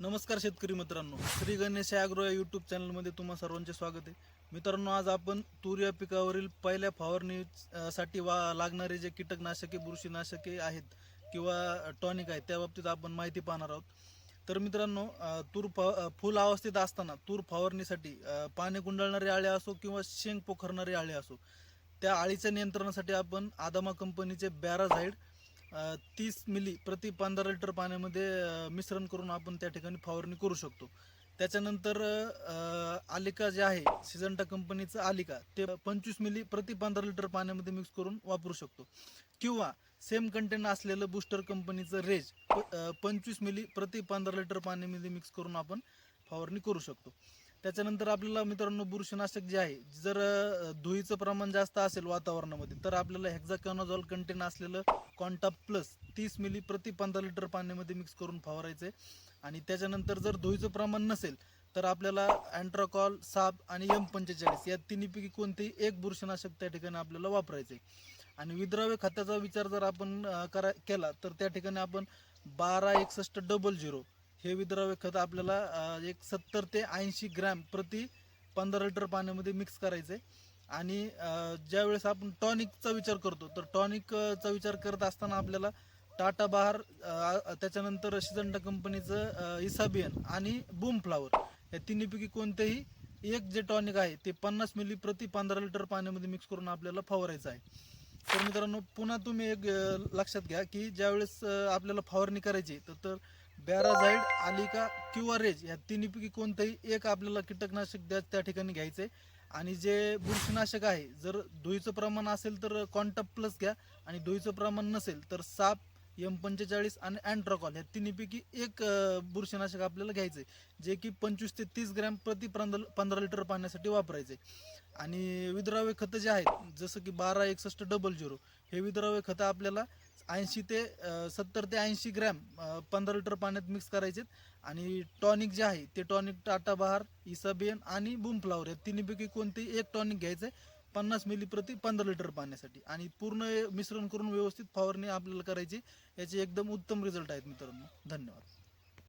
नमस्कार शेतकरी मित्रांनो श्री गणेश ॲग्रो या यूट्यूब चॅनलमध्ये तुम्हा सर्वांचे स्वागत आहे. मित्रांनो आज आपण तूर या पिकावरील पहिल्या फवारणी साठी वा लागणारे जे कीटकनाशके बुरशीनाशके आहेत किंवा टॉनिक आहेत त्या बाबतीत आपण माहिती पाहणार आहोत. तर मित्रांनो तूर फ फुल अवस्थेत असताना तूर फवारणीसाठी पाने कुंडळणारे आळे असो किंवा शेंग पोखरणारे आळे असो त्या आळीच्या नियंत्रणासाठी आपण आदामा कंपनीचे बॅराझाईड तीस मिली प्रति पंधरा लिटर पाण्यामध्ये मिश्रण करून आपण त्या ठिकाणी फवारणी करू शकतो. त्याच्यानंतर आलिका जे आहे सिजंटा कंपनीचं आलिका ते पंचवीस मिली प्रति पंधरा लिटर पाण्यामध्ये मिक्स करून वापरू शकतो. किंवा सेम कंटेंट असलेलं बूस्टर कंपनीचं रेज पंचवीस मिली प्रति पंधरा लिटर पाण्यामध्ये मिक्स करून आपण फवारणी करू शकतो. त्याच्यानंतर आपल्याला मित्रांनो बुरशीनाशक जे आहे जर धुईचं धुळीचं प्रमाण जास्त असेल वातावरणामध्ये तर आपल्याला हेक्झाकॅनोझॉल कंटेन असलेलं कॉन्टाप प्लस तीस मिली प्रति पंधरा लिटर पाण्यामध्ये मिक्स करून फवारायचं आहे. आणि त्याच्यानंतर जर धुळीचं प्रमाण नसेल तर आपल्याला अँट्राकॉल साप आणि एम पंचेचाळीस या तिन्हीपैकी कोणतेही एक बुरशीनाशक त्या ठिकाणी आपल्याला वापरायचं आहे. आणि विद्राव्य खताचा विचार जर आपण करा केला तर त्या ठिकाणी आपण बारा एकसष्ट डबल झिरो हे विद्राव्य खत आपल्याला एक सत्तर ते ऐंशी ग्रॅम प्रति पंधरा लिटर पाण्यामध्ये मिक्स करायचं आहे आणि ज्यावेळेस आपण टॉनिकचा विचार करतो तर टॉनिकचा विचार करत असताना आपल्याला टाटा बहार त्याच्यानंतर शिजंडा कंपनीचं इसाबियन आणि बूम फ्लावर या तिन्हीपैकी कोणतेही एक जे टॉनिक आहे ते पन्नास मिली प्रति पंधरा लिटर पाण्यामध्ये मिक्स करून आपल्याला फवारायचं आहे. तर मित्रांनो पुन्हा तुम्ही एक लक्षात घ्या की ज्यावेळेस आपल्याला फवारणी करायची तर तर बॅराझाईड आलिका किंवा रेज या तिन्हीपैकी कोणतंही एक आपल्याला कीटकनाशक द्या त्या ठिकाणी घ्यायचं आहे आणि जे बुरशीनाशक आहे जर धुईचं प्रमाण असेल तर कॉन्टप प्लस घ्या. आणि धुईचं प्रमाण नसेल तर साप एम पंचेचाळीस आणि अँट्राकॉल या तिन्हीपैकी एक बुरशीनाशक आपल्याला घ्यायचं आहे जे की पंचवीस ते तीस ग्रॅम प्रति पंधरा पंधरा लिटर पाण्यासाठी वापरायचे आणि विद्राव्य खतं जे आहेत जसं की बारा एकसष्ट डबल झिरो हे विद्राव्य खतं आपल्याला ऐंशी ते सत्तर ते ऐंशी ग्रॅम पंधरा लिटर पाण्यात मिक्स करायचे आणि टॉनिक जे आहे ते टॉनिक टाटा बहार इसाबेन आणि बुमफ्लावर या तिन्हीपैकी कोणतेही एक टॉनिक घ्यायचं आहे पन्नास मिली प्रति पंधरा लिटर पाण्यासाठी. आणि पूर्ण मिश्रण करून व्यवस्थित फवारणी आपल्याला करायची. याचे एकदम उत्तम रिझल्ट आहेत मित्रांनो. धन्यवाद.